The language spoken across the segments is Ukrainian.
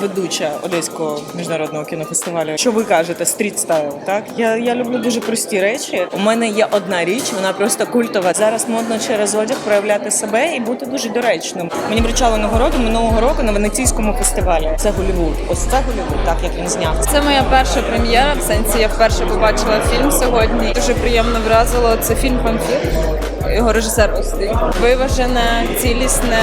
Ведуча Одеського міжнародного кінофестивалю. Що ви кажете, стріт стайл? Так я, я люблю дуже прості речі. У мене є одна річ, вона просто культова. Зараз модно через одяг проявляти себе і бути дуже доречним. Мені вручали нагороду минулого року на венеційському фестивалі. Це Голівуд. Ось це Голівуд, так як він зняв. Це моя перша прем'єра. В сенсі я вперше побачила фільм сьогодні. Дуже приємно вразило. Це фільм Памфір. Його режисер ось. Виважене, цілісне,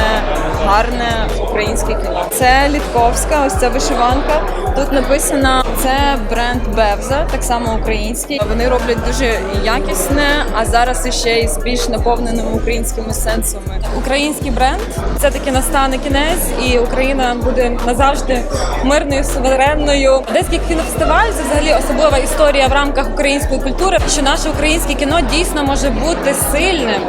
гарне українське кіно. Це Літковська, ось ця вишиванка. Тут написано це бренд Бевза, так само український. Вони роблять дуже якісне, а зараз іще й з більш наповненими українськими сенсами. Український бренд це таки настане кінець, і Україна буде назавжди мирною, суверенною. Одеський кінофестиваль це взагалі особлива історія в рамках української культури, що наше українське кіно дійсно може бути сильним.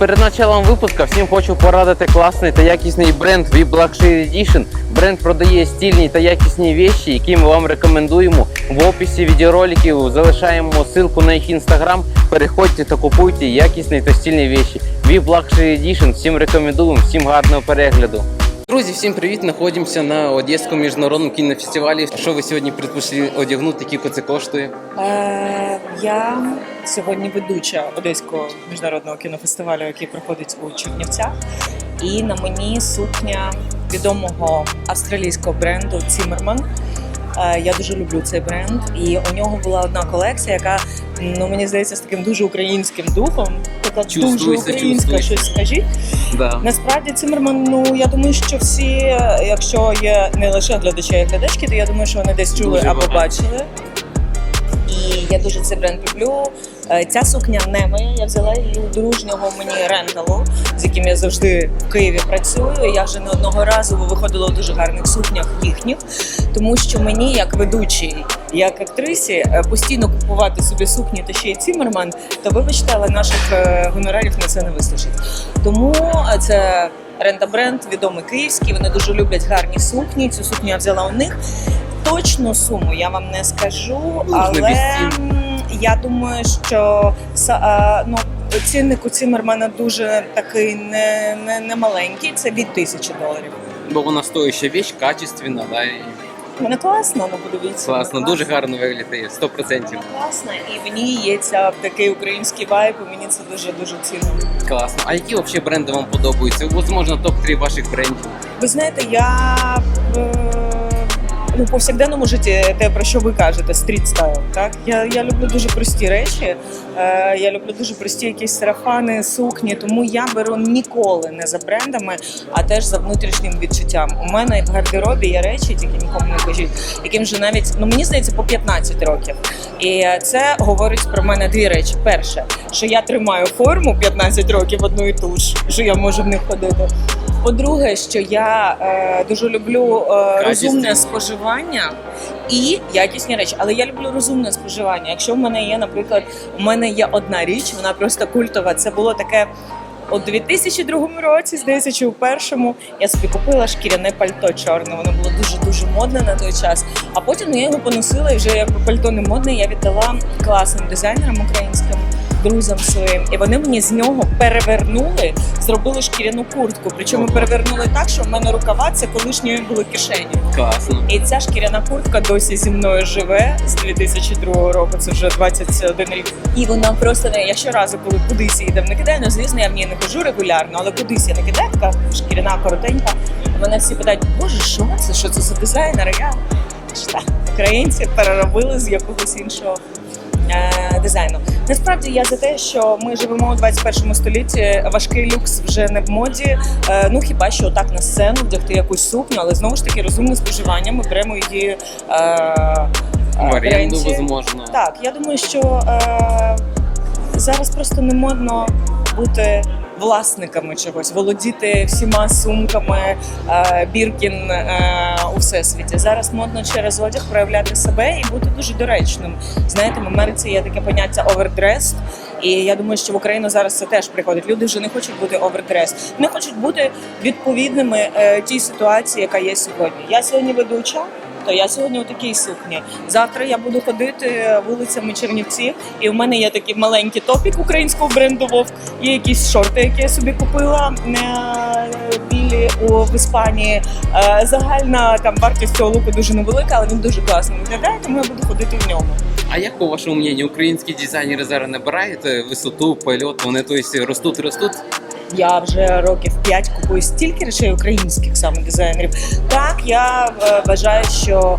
Перед началом випуска всім хочу порадити класний та якісний бренд VIP Luxury Edition. Бренд продає стільні та якісні віші, які ми вам рекомендуємо. В описі відеороликів залишаємо ссылку на їх інстаграм. Переходьте та купуйте якісні та стільні віші. VIP Luxury Edition. Всім рекомендуємо, всім гарного перегляду. Друзі, всім привіт! Знаходимося на Одеському міжнародному кінофестивалі. Що ви сьогодні предпочли одягнути, скільки це коштує? Е, я сьогодні ведуча Одеського міжнародного кінофестивалю, який проходить у Чернівцях. І на мені сукня відомого австралійського бренду Цімерман. Я дуже люблю цей бренд, і у нього була одна колекція, яка ну мені здається з таким дуже українським духом. Така дуже Чувствується, українська, чувствується. щось скажіть. Да. Насправді Цимерман, ну я думаю, що всі, якщо є не лише глядачі, а й глядачки, то я думаю, що вони десь чули Дуже або багато. бачили. І я дуже цей бренд люблю. Е, Ця сукня не моя. Я взяла її у дружнього мені ренталу, з яким я завжди в Києві працюю. Я вже не одного разу виходила у дуже гарних сукнях їхніх, тому що мені, як ведучій, як актрисі, е, постійно купувати собі сукні та ще й цімерман, то вибачте, але наших е, гонорарів на це не вистачить. Тому це рента бренд, відомий київський. Вони дуже люблять гарні сукні. Цю сукню я взяла у них. Точну суму я вам не скажу, але цін. м, я думаю, що е, ну, цінник у Цімермана дуже такий не, не, не маленький. Це від тисячі доларів. Бо вона стоїща вещь, качественна, да, і Вона класна, ну подивіться. класно, дуже гарно виглядає, 100%. Класна, і в ній є ця такий український вайб, і мені це дуже дуже цінно. Класно. А які взагалі бренди вам подобаються? Возможно, топ-3 ваших брендів. Ви знаєте, я е, ну, в повсякденному житті те, про що ви кажете, стріт стайл. Так я, я люблю дуже прості речі. Е, я люблю дуже прості якісь сарафани, сукні. Тому я беру ніколи не за брендами, а теж за внутрішнім відчуттям. У мене в гардеробі є речі, тільки нікому не кажіть, яким вже навіть ну мені здається по 15 років. І це говорить про мене дві речі. Перше, що я тримаю форму 15 років одну і ту ж, що я можу в них ходити. По-друге, що я е, дуже люблю е, розумне споживання і якісні речі. Але я люблю розумне споживання. Якщо в мене є, наприклад, у мене є одна річ, вона просто культова. Це було таке. У 2002 році, здається, чи у першому я собі купила шкіряне пальто чорне. Воно було дуже дуже модне на той час. А потім я його поносила і вже як пальто не модне, я віддала класним дизайнерам українським друзям своїм, і вони мені з нього перевернули, зробили шкіряну куртку. Причому перевернули так, що в мене рукава це колишньої були кишені. Класно. І ця шкіряна куртка досі зі мною живе з 2002 року. Це вже 21 рік. І вона просто не я щоразу, коли кудись її там не кидаю, ну звісно, я в ній не хожу регулярно, але кудись я не кидаю, така шкіряна коротенька. Мене всі питають, боже, що це? Що це за дизайнер? Я «Що, українці переробили з якогось іншого. е, Дизайну насправді я за те, що ми живемо у 21 столітті. Важкий люкс вже не в моді. Е, Ну хіба що так на сцену вдягти якусь сукню, але знову ж таки розумне споживання. Ми беремо її е, е, В оренду, возможно. Так, я думаю, що е, зараз просто не модно бути власниками чогось, володіти всіма сумками е, Біркін е, у всесвіті. Зараз модно через одяг проявляти себе і бути дуже доречним. Знаєте, в Америці є таке поняття овердрес. І я думаю, що в Україну зараз це теж приходить. Люди вже не хочуть бути овердрес, вони хочуть бути відповідними е, тій ситуації, яка є сьогодні. Я сьогодні ведуча. То я сьогодні у такій сукні. Завтра я буду ходити вулицями Чернівців, і в мене є такий маленький топік українського бренду Вовк. Є якісь шорти, які я собі купила е, білі в Іспанії. Е, Загальна там вартість цього луку дуже невелика, але він дуже класно виглядає, тому я буду ходити в ньому. А як по вашому мнению, українські дизайнери зараз набирають е, висоту, польот, вони то есть, ростуть, ростуть? Я вже років 5 купую стільки речей українських саме дизайнерів. Так, я е, вважаю, що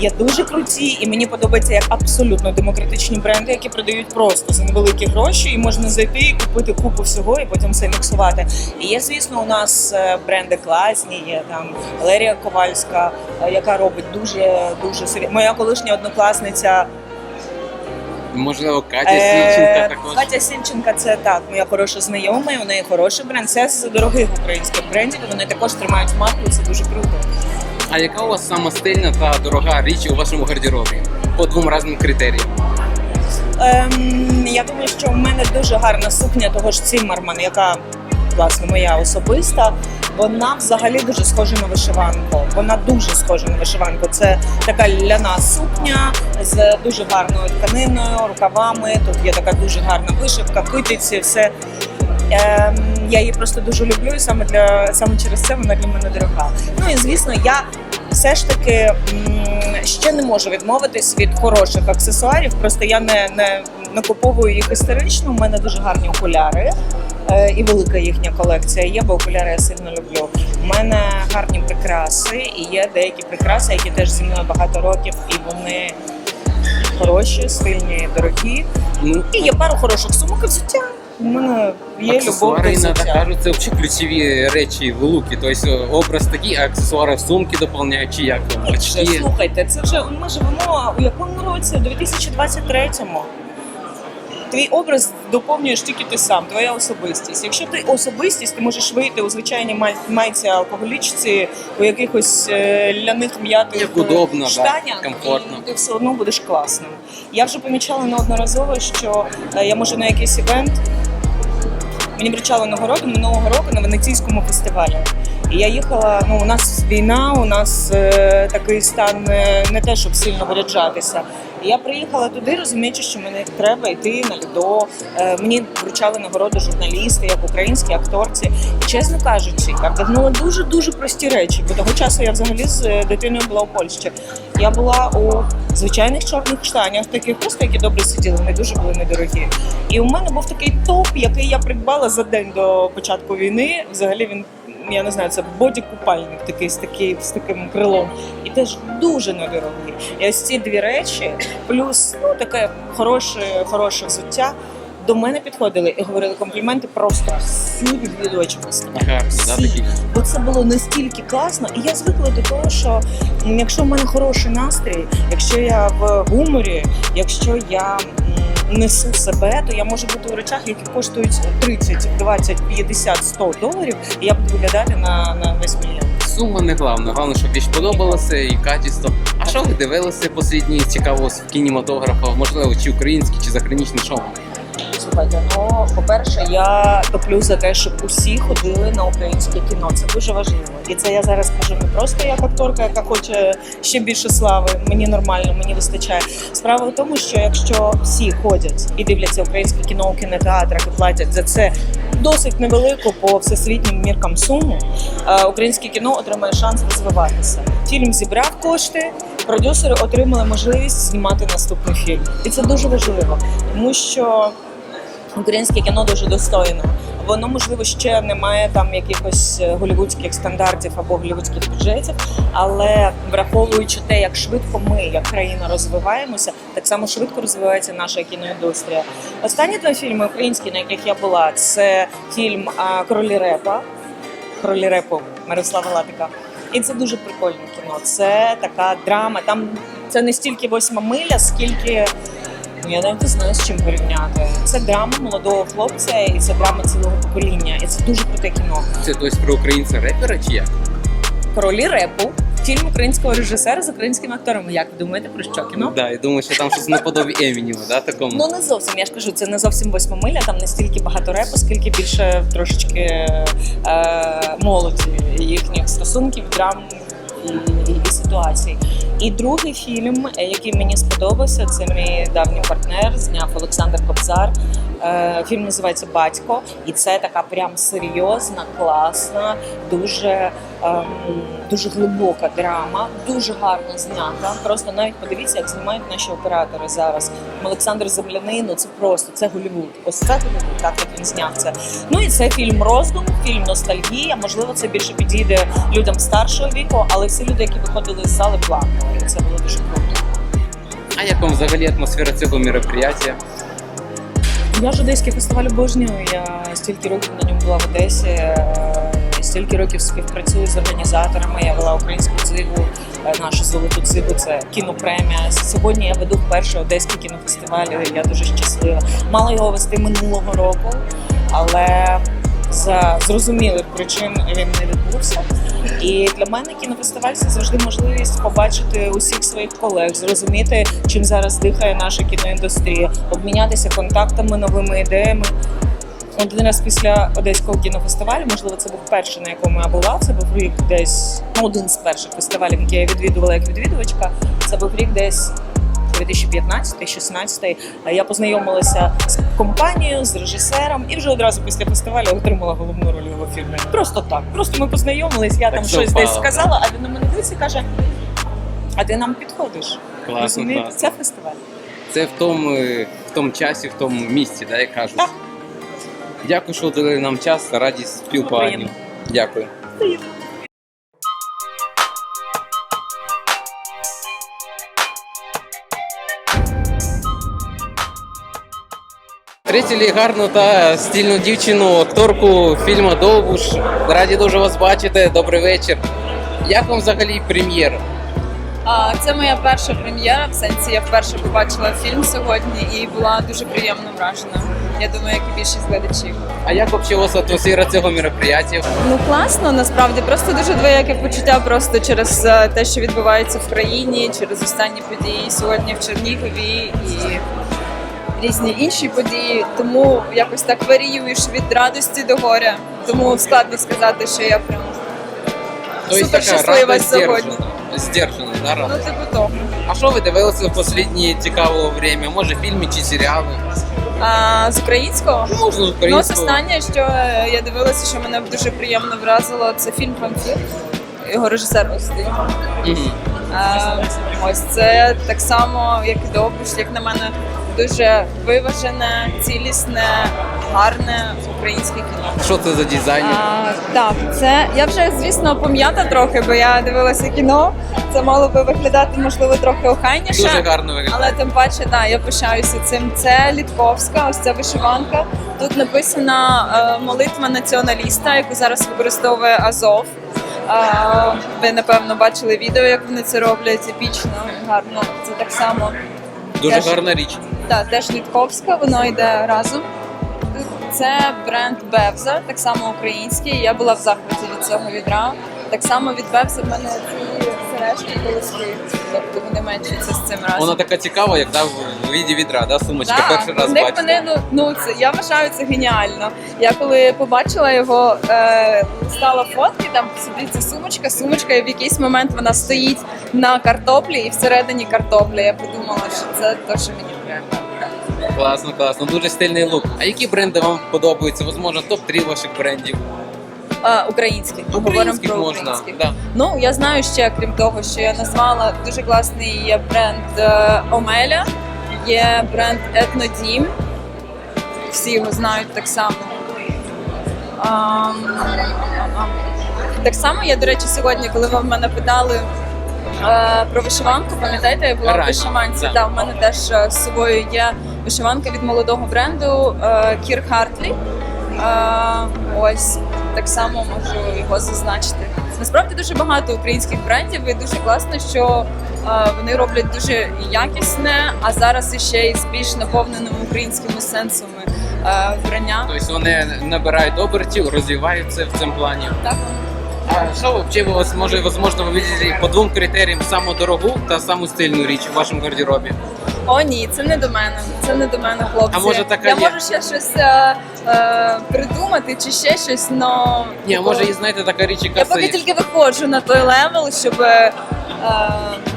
є дуже круті, і мені подобається як абсолютно демократичні бренди, які продають просто за невеликі гроші, і можна зайти і купити купу всього, і потім все міксувати. І є, звісно, у нас е, бренди класні. Є там Валерія Ковальська, е, яка робить дуже дуже серйозно. Моя колишня однокласниця Можливо, Катя Сімченка також. Катя Сімченка це так, моя хороша знайома, і у неї хороший бренд. Це з дорогих українських брендів. і Вони також тримають марку, і це дуже круто. А яка у вас сама стильна та дорога річ у вашому гардеробі? По двом різним критеріям. Ем, я думаю, що в мене дуже гарна сукня того ж Циммерман, яка власне моя особиста. Вона взагалі дуже схожа на вишиванку. Вона дуже схожа на вишиванку. Це така ляна сукня з дуже гарною тканиною, рукавами. Тут є така дуже гарна вишивка, китиці, все. Ем, я її просто дуже люблю, і саме для саме через це вона для мене дорога. Ну і звісно, я все ж таки ще не можу відмовитись від хороших аксесуарів. Просто я не, не накуповую їх історично. У мене дуже гарні окуляри. Е, І велика їхня колекція є, бо окуляри я сильно люблю. У мене гарні прикраси, і є деякі прикраси, які теж зі мною багато років, і вони хороші, стильні, дорогі. Ну, І є пару хороших сумок і взуття. У мене є любов до аксесуари іноді взуття. кажуть, це взагалі ключові речі в лукі. Тобто образ такий, а аксесуари в сумки доповняють, чи як там. Слухайте, це вже ми живемо у якому році? У 2023-му. Твій образ доповнюєш тільки ти сам, твоя особистість. Якщо ти особистість, ти можеш вийти у звичайній май- майці алкоголічці, у якихось е, ляних м'ятих удобно, да, комфортно. і ти все одно будеш класним. Я вже помічала неодноразово, що е, я можу на якийсь івент. Мені вручали нагороду минулого року на венеційському фестивалі. І я їхала. Ну, у нас війна, у нас е, такий стан е, не те, щоб сильно виряджатися. Я приїхала туди, розуміючи, що мені треба йти на льдо. Е, мені вручали нагороду журналісти, як українські акторці. Чесно кажучи, я вдягнула дуже дуже прості речі. Бо того часу я взагалі з е, дитиною була у Польщі. Я була у звичайних чорних штанях, таких просто які добре сиділи, вони дуже були недорогі. І у мене був такий топ, який я придбала за день до початку війни. Взагалі він. Я не знаю, це боді-купальник такий з такий з таким крилом, і теж дуже недорогий. І ось ці дві речі, плюс ну таке хороше, хороше взуття. До мене підходили і говорили компліменти просто всі відвідувачі фестивалю. Всі. Бо це було настільки класно, і я звикла до того, що якщо в мене хороший настрій, якщо я в гуморі, якщо я несу себе, то я можу бути у речах, які коштують 30, 20, 50, 100 доларів, і я буду виглядати на, на весь мільйон. Сума не головне, головне, щоб річ подобалася і качество. А що ви дивилися послідні цікаво з кінематографа, можливо, чи українські, чи заграничні шоу? Слухайте, ну по-перше, я топлю за те, щоб усі ходили на українське кіно. Це дуже важливо. І це я зараз кажу не просто як акторка, яка хоче ще більше слави. Мені нормально, мені вистачає. Справа в тому, що якщо всі ходять і дивляться українське кіно у кінотеатрах і платять за це досить невелику по всесвітнім міркам суму, е, українське кіно отримає шанс розвиватися. Фільм зібрав кошти. Продюсери отримали можливість знімати наступний фільм, і це дуже важливо, тому що українське кіно дуже достойне. Воно можливо ще не має там якихось е, голівудських стандартів або голівудських бюджетів, але враховуючи те, як швидко ми, як країна, розвиваємося, так само швидко розвивається наша кіноіндустрія. Останні два фільми українські, на яких я була, це фільм а, Кролі Репа, Кролі Репу Мирослава Латика. І це дуже прикольне кіно. Це така драма. Там це не стільки восьма миля, скільки я навіть не знаю з чим порівняти. Це драма молодого хлопця, і це драма цілого покоління. І це дуже круте кіно. Це тобто про українця репера чи як? Королі репу. Фільм українського режисера з українськими акторами. Як ви думаєте про що кіно? Да, я думаю, що там щось наподобі Емініма, да, такому. Ну не зовсім. Я ж кажу, це не зовсім восьма миля. Там не стільки багато репу, скільки більше трошечки е, молоді їхніх стосунків, драм і, і, і ситуацій. І другий фільм, е, який мені сподобався, це мій давній партнер, зняв Олександр Кобзар. Е, Фільм називається Батько, і це така прям серйозна, класна, дуже, ем, дуже глибока драма, дуже гарно знята. Просто навіть подивіться, як знімають наші оператори зараз. Олександр Земляний, ну це просто це Голівуд. Ось це Голівуд, так як він зняв це. Ну і це фільм роздум, фільм ностальгія. Можливо, це більше підійде людям старшого віку, але всі люди, які виходили з зали, плакали. Це було дуже круто. А як вам взагалі атмосфера цього мероприятия? Я ж одеський фестиваль обожнюю. Я стільки років на ньому була в Одесі. е, Стільки років співпрацюю з організаторами. Я вела українську цигу, е, нашу золоту цигу. Це кінопремія. Сьогодні я веду перший одеський кінофестиваль. Я дуже щаслива. Мала його вести минулого року, але за зрозумілих причин він не відбувся. І для мене кінофестиваль це завжди можливість побачити усіх своїх колег, зрозуміти, чим зараз дихає наша кіноіндустрія, обмінятися контактами, новими ідеями. Один раз після одеського кінофестивалю, можливо, це був перший, на якому я була. Це був рік десь ну, один з перших фестивалів, які я відвідувала як відвідувачка. Це був рік десь 2015-16. Я познайомилася з компанією, з режисером, і вже одразу після фестивалю отримала головну роль його фільмі. Просто так. Просто ми познайомились, я Так там щось совпало. десь сказала, а він на мене дивиться і каже: А ти нам підходиш? Класно, Розумієте? класно. Це фестиваль. Це в тому, в тому часі, в тому місці, да, як кажуть. Так. Дякую, що дали нам час, раді спілкуванню. Приємно. Встретили гарну та стильну дівчину, акторку фільму Довбуш. Раді дуже вас бачити. Добрий вечір. Як вам взагалі прем'єра? А, Це моя перша прем'єра. В сенсі я вперше побачила фільм сьогодні і була дуже приємно вражена. Я думаю, як і більшість глядачів. А як взагалі у вас атмосфера цього мероприятия? Ну класно, насправді просто дуже двояке почуття просто через е, те, що відбувається в країні, через останні події сьогодні в Чернігові і різні інші події. Тому якось так варіюєш від радості до горя. Тому складно сказати, що я прям Тобто супер така щаслива сьогодні. Здержана, да, рада? Ну, типу того. А що ви дивилися в останнє цікавого время? Може фільми чи серіали? А з українського? Ну, Можна Ну, от українського. останнє, що е, я дивилася, що мене дуже приємно вразило, це фільм Памфір. Його режисер ось стоїть. Мгм. Е, Ось це так само, як і Довбуш, як на мене, дуже виважене, цілісне, гарне українське кіно. Що це за дизайнер? А, так, це я вже звісно пом'ята трохи, бо я дивилася кіно. Це мало би виглядати можливо трохи охайніше. Дуже гарно виглядає. Але тим паче, да, я пишаюся цим. Це Літковська, ось ця вишиванка. Тут написана е, молитва націоналіста, яку зараз використовує Азов. Е, ви напевно бачили відео, як вони це роблять епічно, гарно. Це так само. Дуже теж- гарна річ. Так, теж Літковська, воно йде разом. Це бренд Бевза, так само український. Я була в захваті від цього відра. Так само від в мене ці сережки колоски, тобто вони меншуються з цим разом. Вона така цікава, як да, в віді відра, да, сумочка. Так, Перший раз них вони, ну, ну це я вважаю це геніально. Я коли побачила його, е, стала фотки, там собі ця сумочка, сумочка, і в якийсь момент вона стоїть на картоплі і всередині картоплі. Я подумала, що це те, що мені треба. Класно, класно. Дуже стильний лук. А які бренди вам подобаються? Возможно, топ-3 ваших брендів. А, українських. Ми говоримо про можна. українських. Да. Ну я знаю ще, крім того, що я назвала дуже класний є бренд е, Омеля, є бренд Етнодім. Всі його знають так само. Ам, ам. Так само я, до речі, сьогодні, коли ви в мене питали е, про вишиванку, пам'ятаєте, я була в вишиванці. да. Да, в мене теж е, з собою є вишиванка від молодого бренду е, Кір Хартлі. Е, ось так само можу його зазначити. Насправді дуже багато українських брендів, і дуже класно, що вони роблять дуже якісне, а зараз іще й з більш наповненими українськими сенсами вбрання. Тобто вони набирають обертів, розвиваються в цьому плані. Так? А що ви вас може возможно виділите по двом критеріям саму дорогу та саму стильну річ у вашому гардеробі? О, ні, це не до мене. Це не до мене, хлопці. А може така я є? можу ще щось е, е, придумати чи ще щось, но Ні, типу, може і знаєте така річ, яка я поки стоїть. тільки виходжу на той левел, щоб е,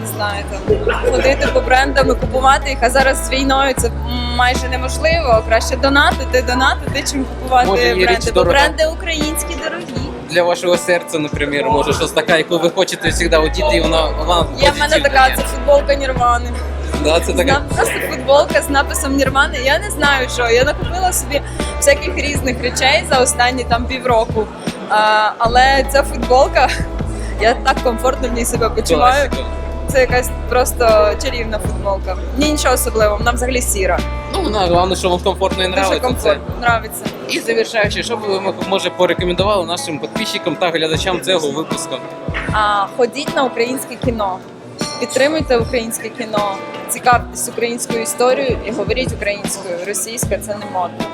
не знаю, там ходити по брендам і купувати їх. А зараз з війною це майже неможливо. Краще донатити, донатити, чим купувати Може, є річ бренди. Бо дорога? бренди українські дорогі. Для вашого серця, наприклад, може щось таке, яку ви хочете завжди одіти, і вона вона Є в мене позитивна, така ні? це футболка Нірвани. Да, це нап- Просто футболка з написом Нірвани. Я не знаю, що. Я накупила собі всяких різних речей за останні там півроку. А, але ця футболка, я так комфортно в ній себе почуваю. Класика. Це якась просто чарівна футболка. Ні, нічого особливого, вона взагалі сіра. Ну, вона головне, що вам комфортно і Дуже нравиться. Це. комфортно, нравиться. І завершаючи, що б ви може порекомендували нашим підписчикам та глядачам цього випуску? А, ходіть на українське кіно. Підтримуйте українське кіно, цікавтесь українською історією і говоріть українською. Російська це не модно.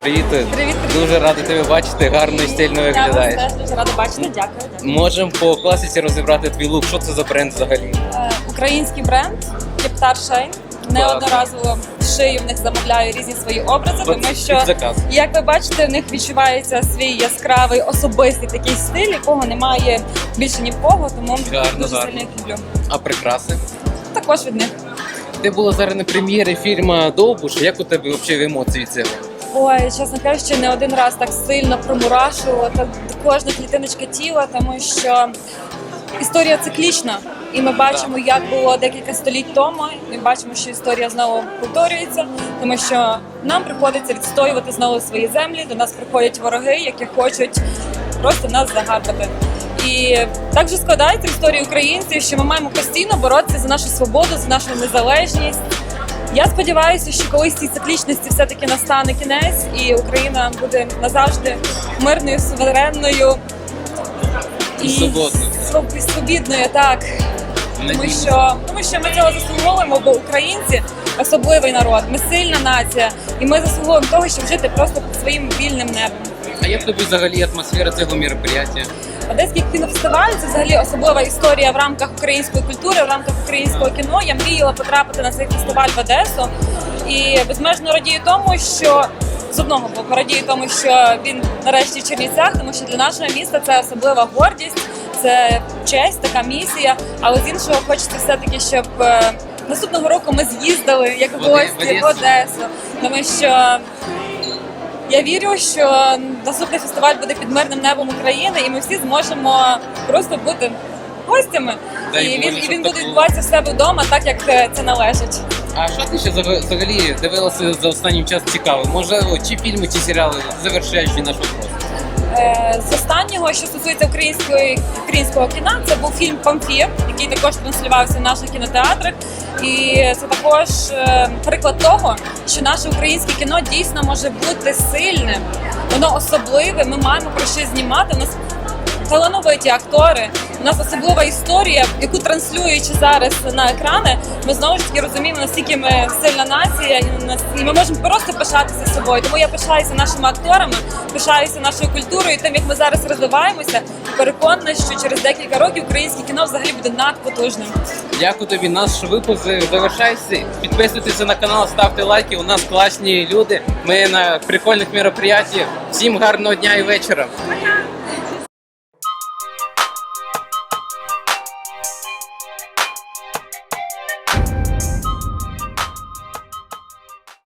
Привіт, Привіт, дуже радий тебе бачити, гарно і стильно Я вас теж дуже рада бачити. Дякую. дякую. Можемо по класиці розібрати твій лук. Що це за бренд взагалі? Е, Український бренд Кептар Шейн. Неодноразово шию в них замовляю різні свої образи, тому що заказ. як ви бачите, в них відчувається свій яскравий особистий такий стиль, якого немає більше ні в кого, тому Гарно, дуже гарно. сильно їх люблю. А прикраси? Також від них. Ти була зараз на прем'єрі фільму Довбуш. Як у тебе взагалі емоції від цього? Ой, чесно кажучи, не один раз так сильно промурашувала так кожна клітиночка тіла, тому що історія циклічна. І ми бачимо, як було декілька століть тому. Ми бачимо, що історія знову повторюється, тому що нам приходиться відстоювати знову свої землі. До нас приходять вороги, які хочуть просто нас загарбати. І так же складається в історії українців, що ми маємо постійно боротися за нашу свободу, за нашу незалежність. Я сподіваюся, що колись цій циклічності все-таки настане кінець, і Україна буде назавжди мирною, суверенною І свободною. свобідною, так. Тому що, тому що ми цього заслуговуємо, бо українці особливий народ, ми сильна нація, і ми заслуговуємо того, щоб жити просто під своїм вільним небом. А як тобі взагалі атмосфера цього мероприятия? Одеський кінофестиваль це взагалі особлива історія в рамках української культури, в рамках українського кіно. Я мріяла потрапити на цей фестиваль в Одесу і безмежно радію тому, що з одного боку радію тому, що він нарешті в Чернівцях, тому що для нашого міста це особлива гордість, це честь, така місія. Але з іншого хочеться все таки, щоб е, наступного року ми з'їздили як В гості в Одесу. Тому що. Я вірю, що наступний фестиваль буде під мирним небом України, і ми всі зможемо просто бути гостями. Дай і він, і він буде відбуватися в себе вдома, так як це належить. А що ти ще взаг- взагалі дивилася за останнім часом цікаво? Можливо, чи фільми, чи серіали, завершаючи наш вопрос? Е, З останнього, що стосується української українського кіна, це був фільм Памфір, який також транслювався в наших кінотеатрах. І це також е, приклад того, що наше українське кіно дійсно може бути сильним, воно особливе. Ми маємо про що знімати. У нас талановиті актори. У нас особлива історія, яку транслюючи зараз на екрани, ми знову ж таки розуміємо, наскільки ми сильна нація, і ми можемо просто пишатися собою. Тому я пишаюся нашими акторами, пишаюся нашою культурою, тим, як ми зараз розвиваємося. Переконана, що через декілька років українське кіно взагалі буде надпотужним. Дякую тобі. Наш випуск завершається. Підписуйтесь на канал, ставте лайки. У нас класні люди. Ми на прикольних мероприятиях. Всім гарного дня і вечора.